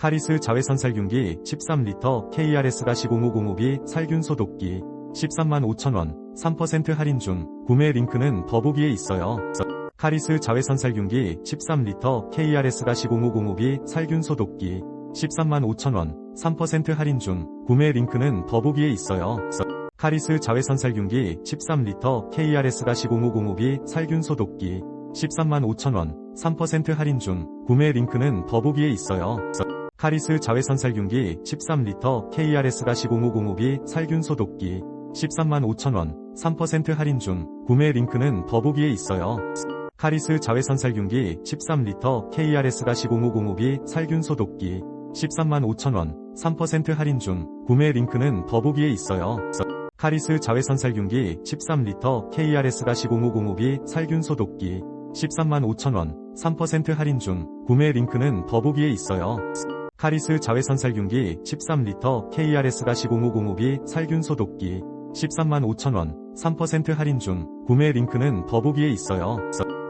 카리스 자외선 살균기 13L KRS가 10505B 살균 소독기 13만 5천원 3% 할인 중 구매 링크는 더보기에 있어요. 카리스 자외선 살균기 13L KRS가 10505B 살균 소독기 13만 5천원 3% 할인 중 구매 링크는 더보기에 있어요. 카리스 자외선 살균기 13L KRS가 10505B 살균 소독기 13만 5천원 3% 할인 중 구매 링크는 더보기에 있어요. 카리스 자외선 살균기 13L KRS가 10505B 살균 소독기 13만 5천원 3% 할인 중 구매 링크는 더보기에 있어요. 카리스 자외선 살균기 13L KRS가 10505B 살균 소독기 13만 5천원 3% 할인 중 구매 링크는 더보기에 있어요. 카리스 자외선 살균기 13L KRS가 10505B 살균 소독기 13만 5천원 3% 할인 중 구매 링크는 더보기에 있어요. 카리스 자외선 살균기 13L KRS가 10505B 살균 소독기 13만 5천원 3% 할인 중 구매 링크는 더보기에 있어요.